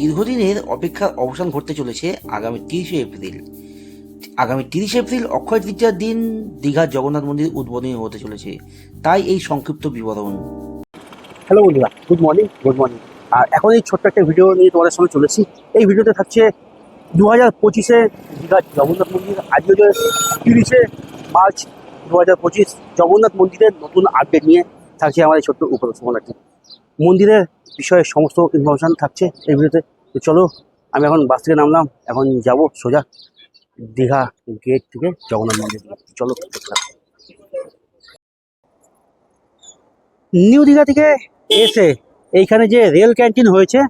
দীর্ঘদিনের অপেক্ষার অবসান ঘটতে চলেছে আগামী তিরিশে এপ্রিল। আগামী তিরিশে এপ্রিল অক্ষয় তৃতীয়ার দিন দীঘার জগন্নাথ মন্দির উদ্বোধনী হতে চলেছে। তাই এই সংক্ষিপ্ত বিবরণ। হ্যালো বন্ধুরা গুড মর্নিং গুড মর্নিং আর এখন এই ছোট্ট একটা ভিডিও নিয়ে তোমাদের সঙ্গে চলেছি এই ভিডিওতে থাকছে দু হাজার পঁচিশে দীঘার জগন্নাথ মন্দির, আজকে যে তিরিশে মার্চ দু হাজার পঁচিশ জগন্নাথ মন্দিরের নতুন আপডেট নিয়ে থাকছে এই ছোট্ট উপস্থাপনাটি মন্দিরের বিষয়ে সমস্ত ইনফরমেশান থাকছে এই ভিডিওতে। তো চলো, আমি এখন বাস থেকে নামলাম, এখন যাব সোজা দীঘা গেট থেকে জগন্নাথ মন্দির চলো নিউ দীঘা থেকে এসে এইখানে যে রেল ক্যান্টিন হয়েছে,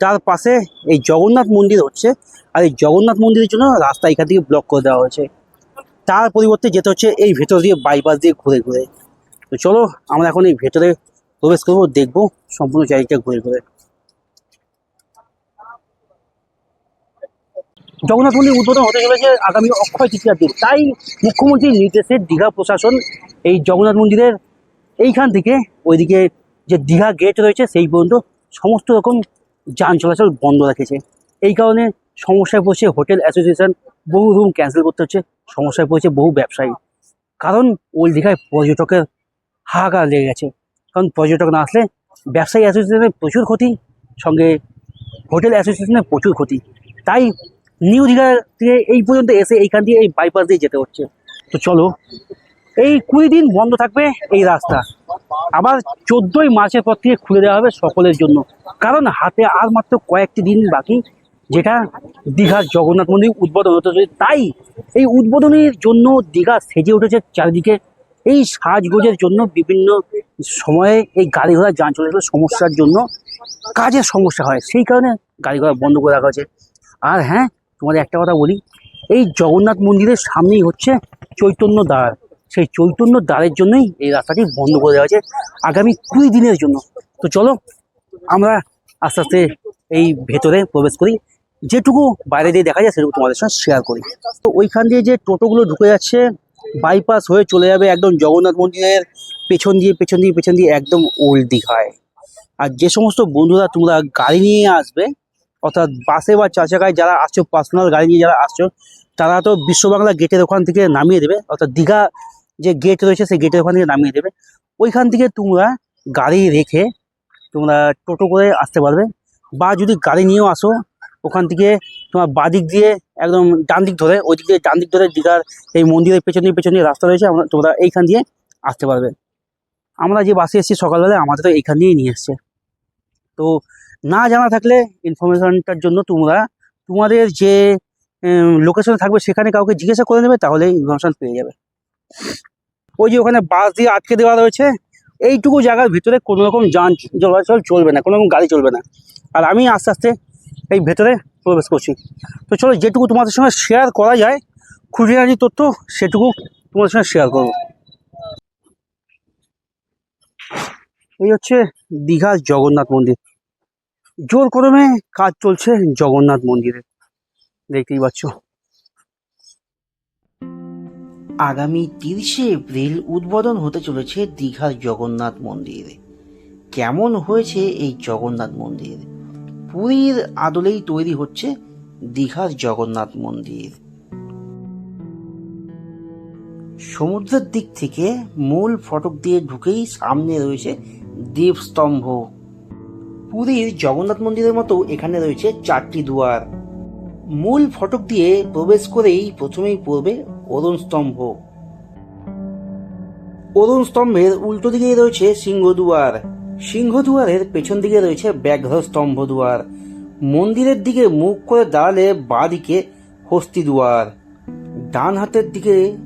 তার পাশে এই জগন্নাথ মন্দির হচ্ছে। আর এই জগন্নাথ মন্দিরের জন্য রাস্তা এখান থেকে ব্লক করে দেওয়া হয়েছে। তার পরিবর্তে যেতে হচ্ছে এই ভেতর দিয়ে বাইপাস দিয়ে ঘুরে ঘুরে। তো চলো, আমরা এখন এই ভেতরে প্রবেশ করব, দেখব সম্পূর্ণ জায়গাটা ঘুরে ঘুরে। জগন্নাথ মন্দির উদ্বোধন হতে চলেছে আগামী অক্ষয় তৃতীয়ার দিন। তাই মুখ্যমন্ত্রীর নির্দেশে দীঘা প্রশাসন এই জগন্নাথ মন্দিরের এইখান থেকে ওইদিকে যে দীঘা গেট রয়েছে সেই পর্যন্ত সমস্ত রকম যান চলাচল বন্ধ রেখেছে। এই কারণে সমস্যায় পড়ছে হোটেল অ্যাসোসিয়েশন, বহু রুম ক্যান্সেল করতে হচ্ছে, সমস্যায় পড়ছে বহু ব্যবসায়ী। কারণ ওই দীঘায় পর্যটকের হাহাকার লেগে গেছে। কারণ পর্যটক না আসলে ব্যবসায়ী অ্যাসোসিয়েশনের প্রচুর ক্ষতি, সঙ্গে হোটেল অ্যাসোসিয়েশনের প্রচুর ক্ষতি। তাই নিউ দীঘা থেকে এই পর্যন্ত এসে এইখান দিয়ে এই বাইপাস দিয়ে যেতে হচ্ছে। তো চলো, এই কুড়ি দিন বন্ধ থাকবে এই রাস্তা। আবার চোদ্দোই মার্চের পর থেকে খুলে দেওয়া হবে সকলের জন্য। কারণ হাতে আর মাত্র কয়েকটি দিন বাকি, যেটা দীঘার জগন্নাথ মন্দির উদ্বোধন হতে তাই এই উদ্বোধনের জন্য দীঘা সেজে উঠেছে চারিদিকে। এই সাজগোজের জন্য বিভিন্ন সময়ে এই গাড়ি ঘোড়া যান চলাচলের সমস্যার জন্য কাজের সমস্যা হয়। সেই কারণে গাড়ি ঘোড়া বন্ধ করে রাখা হয়েছে। আর হ্যাঁ তোমাদের একটা কথা বলি, এই জগন্নাথ মন্দিরের সামনেই হচ্ছে চৈতন্য দ্বার। সেই চৈতন্য দ্বারের জন্যই এই রাস্তাটি বন্ধ করে দেওয়া হয়েছে আগামী কুড়ি দিনের জন্য। তো চলো, আমরা আস্তে আস্তে এই ভেতরে প্রবেশ করি। যেটুকু বাইরে দিয়ে দেখা যায়, সেটুকু তোমাদের সঙ্গে শেয়ার করি। তো ওইখান দিয়ে যে টোটোগুলো ঢুকে যাচ্ছে বাইপাস হয়ে চলে যাবে একদম জগন্নাথ মন্দিরের পেছন দিয়ে পেছন দিয়ে পেছন দিয়ে একদম ওল্ড দীঘায়। আর যে সমস্ত বন্ধুরা তোমরা গাড়ি নিয়ে আসবে, অর্থাৎ বাসে বা চার চাকায় যারা আসছো পার্সোনাল গাড়ি নিয়ে যারা আসছো, তারা তো বিশ্ব বাংলা গেটের ওখান থেকে নামিয়ে দেবে। অর্থাৎ দীঘা যে গেট রয়েছে, সেই গেটের ওখান থেকে নামিয়ে দেবে। ওইখান থেকে তোমরা গাড়ি রেখে তোমরা টোটো করে আসতে পারবে। বা যদি গাড়ি নিয়েও আসো ওখান থেকে তোমার বাদিক দিয়ে একদম ডান দিক ধরে ওই দিক দিয়ে ডান দিক ধরে দীঘার এই মন্দিরের পেছনে পেছনে রাস্তা রয়েছে। আমরা তোমরা এইখান দিয়ে আসতে পারবে। আমরা যে বাসে এসেছি সকালবেলা আমাদের তো এইখান দিয়েই নিয়ে এসছে। তো না জানা থাকলে ইনফরমেশনটার জন্য তোমরা তোমাদের যে লোকেশনে থাকবে, সেখানে কাউকে জিজ্ঞাসা করে নেবে তাহলে ইনফরমেশন পেয়ে যাবে। ওই যে ওখানে বাস দিয়ে আটকে দেওয়া রয়েছে, এইটুকু জায়গার ভিতরে কোনো রকম যান চলাচল চলবে না, কোনো রকম গাড়ি চলবে না। আর আমি আস্তে আস্তে এই ভেতরে প্রবেশ করছি। তো চলো যেটুকু তোমাদের সঙ্গে শেয়ার করা যায় খুঁটিনাটি তথ্য, সেটুকু তোমাদের সঙ্গে শেয়ার করব। এই হচ্ছে দীঘার জগন্নাথ মন্দির। জোর কদমে কাজ চলছে জগন্নাথ মন্দিরে। দেখতেই পাচ্ছ। আগামী তিরিশে এপ্রিল উদ্বোধন হতে চলেছে দীঘার জগন্নাথ মন্দির। কেমন হয়েছে এই জগন্নাথ মন্দির? পুরীর আদলেই তৈরি হচ্ছে দীঘার জগন্নাথ মন্দির। সমুদ্রের দিক থেকে মূল ফটক দিয়ে ঢুকেই সামনে রয়েছে দীপস্তম্ভ পুরীর জগন্নাথ মন্দিরের মতো এখানে রয়েছে চারটি দুয়ার। মূল ফটক দিয়ে প্রবেশ করেই প্রথমেই পড়বে অরুণ স্তম্ভ। অরুণ স্তম্ভের উল্টো দিকেই রয়েছে সিংহদুয়ার। সিংহদুয়ারের পেছন দিকে রয়েছে ব্যাঘ্র স্তম্ভ দুয়ার। মন্দিরের দিকে মুখ করে দাঁড়ালে বাঁ দিকে হস্তি দুয়ার। ডান হাতের দিকে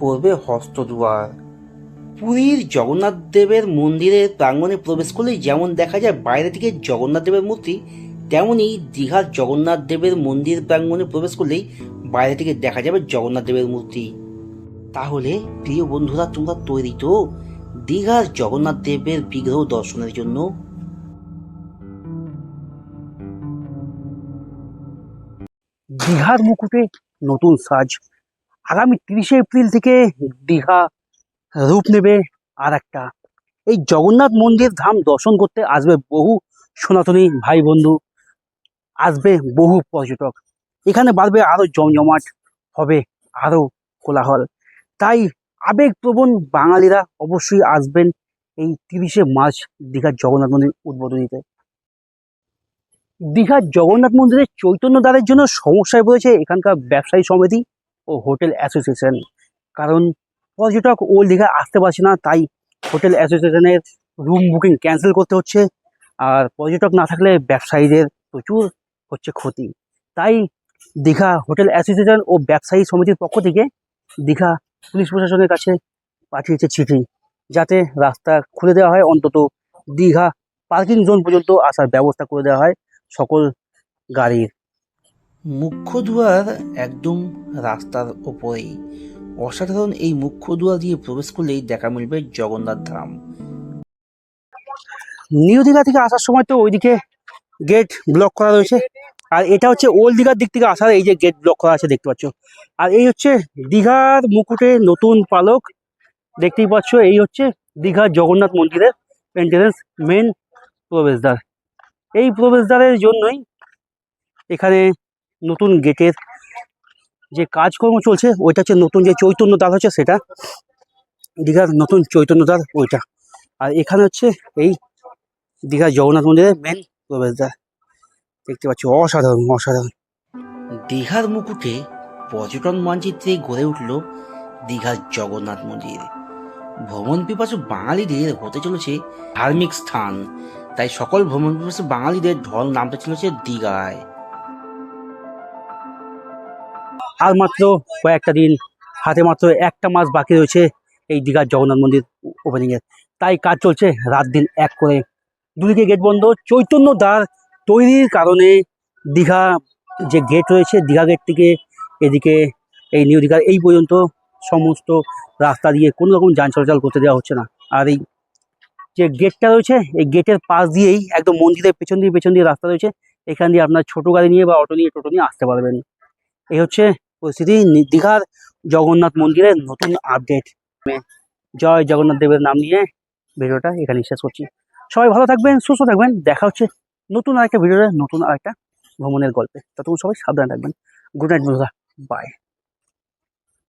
পড়বে হস্ত দুয়ার। পুরীর জগন্নাথ দেবের মন্দিরের প্রাঙ্গণে প্রবেশ করলেই যেমন দেখা যায়, বাইরে থেকে জগন্নাথ দেবের মূর্তি, তেমনি দীঘার জগন্নাথ দেবের মন্দির প্রাঙ্গণে প্রবেশ করলেই বাইরে থেকে দেখা যাবে জগন্নাথ দেবের মূর্তি। তাহলে, প্রিয় বন্ধুরা, তোমরা তৈরি তো? দীঘার জগন্নাথ দেবের বিগ্রহ দর্শনের জন্য দীঘার মুকুটে নতুন সাজ। আগামী তিরিশে এপ্রিল থেকে দীঘা রূপ নেবে আর একটা। এই জগন্নাথ মন্দির ধাম দর্শন করতে আসবে বহু সনাতনী ভাই বন্ধু আসবে বহু পর্যটক। এখানে বাড়বে আরও জমজমাট, হবে আরও কোলাহল। তাই আবেগপ্রবণ বাঙালিরা অবশ্যই আসবেন এই তিরিশে মার্চ দীঘার জগন্নাথ মন্দির উদ্বোধনীতে। দীঘার জগন্নাথ মন্দিরের চৈতন্য দ্বারের জন্য সমস্যায় পড়েছে এখানকার ব্যবসায়ী সমিতি ও হোটেল অ্যাসোসিয়েশন। কারণ পর্যটক ও দীঘা আসতে পারছে না, তাই হোটেল অ্যাসোসিয়েশনের রুম বুকিং ক্যান্সেল করতে হচ্ছে আর পর্যটক না থাকলে ব্যবসায়ীদের প্রচুর হচ্ছে ক্ষতি। তাই দীঘা হোটেল অ্যাসোসিয়েশন ও ব্যবসায়ী সমিতির পক্ষ থেকে দীঘা পুলিশ প্রশাসনের কাছে পাঠিয়েছে চিঠি যাতে রাস্তা খুলে দেওয়া হয় অন্তত দীঘা পার্কিং জোন পর্যন্ত আসার ব্যবস্থা করে দেওয়া হয় সকল গাড়ির। মুখ্য দুয়ার একদম রাস্তার ওপরেই। অসাধারণ এই মুখ্য দুয়ার দিয়ে প্রবেশ করলেই দেখা মিলবে জগন্নাথ ধাম। নিউ দীঘা থেকে আসার সময় তো ওইদিকে গেট ব্লক করা রয়েছে। আর এটা হচ্ছে ওল্ড দীঘার দিক থেকে আসার এই যে গেট ব্লক করা আছে, দেখতে পাচ্ছ। আর এই হচ্ছে দীঘার মুকুটে নতুন পালক। দেখতেই পাচ্ছ, এই হচ্ছে দীঘার জগন্নাথ মন্দিরের এন্ট্রেন্স মেন প্রবেশদ্বার। এই প্রবেশদ্বারের জন্যই এখানে নতুন গেটের যে কাজকর্ম চলছে, ওইটা হচ্ছে নতুন যে চৈতন্য দ্বার হচ্ছে সেটা, দীঘার নতুন চৈতন্য দ্বার ওইটা। আর এখানে হচ্ছে এই দীঘার জগন্নাথ মন্দিরের মেন প্রবেশদ্বার। দেখতে পাচ্ছি অসাধারণ অসাধারণ। দীঘার মুকুটে পর্যটন মানচিত্রে গড়ে উঠল দীঘার জগন্নাথ মন্দির। ভ্রমণ পিপাসু বাঙালিদের হতে চলেছে ধার্মিক স্থান। তাই সকল ভ্রমণ পিপাসু বাঙালিদের ঢল নামতে চলেছে দীঘায়। আর মাত্র কয়েকটা দিন হাতে মাত্র একটা মাস বাকি রয়েছে এই দীঘার জগন্নাথ মন্দির ওপেনিং এর তাই কাজ চলছে রাত দিন এক করে। দুদিকে গেট বন্ধ চৈতন্য দ্বার তৈরির কারণে দীঘা যে গেট রয়েছে, দীঘা গেট থেকে এদিকে এই নিউ দীঘার এই পর্যন্ত সমস্ত রাস্তা দিয়ে কোনো রকম যান চলাচল করতে দেওয়া হচ্ছে না। আর এই যে গেটটা রয়েছে, এই গেটের পাশ দিয়েই একদম মন্দিরের পেছন দিয়ে পেছন দিয়ে রাস্তা রয়েছে। এখান দিয়ে আপনার ছোটো গাড়ি নিয়ে বা অটো নিয়ে, টোটো নিয়ে আসতে পারবেন। এই হচ্ছে পরিস্থিতি। দীঘার জগন্নাথ মন্দিরের নতুন আপডেট জয় জগন্নাথ দেবের নাম নিয়ে ভিডিওটা এখানে শেষ করছি। সবাই ভালো থাকবেন, সুস্থ থাকবেন। দেখা হচ্ছে নতুন আরেকটা ভিডিওতে নতুন আরেকটা ভ্রমণের গল্পে। ততক্ষণ সবাই সাবধানে থাকবেন। গুড নাইট বন্ধুরা। বাই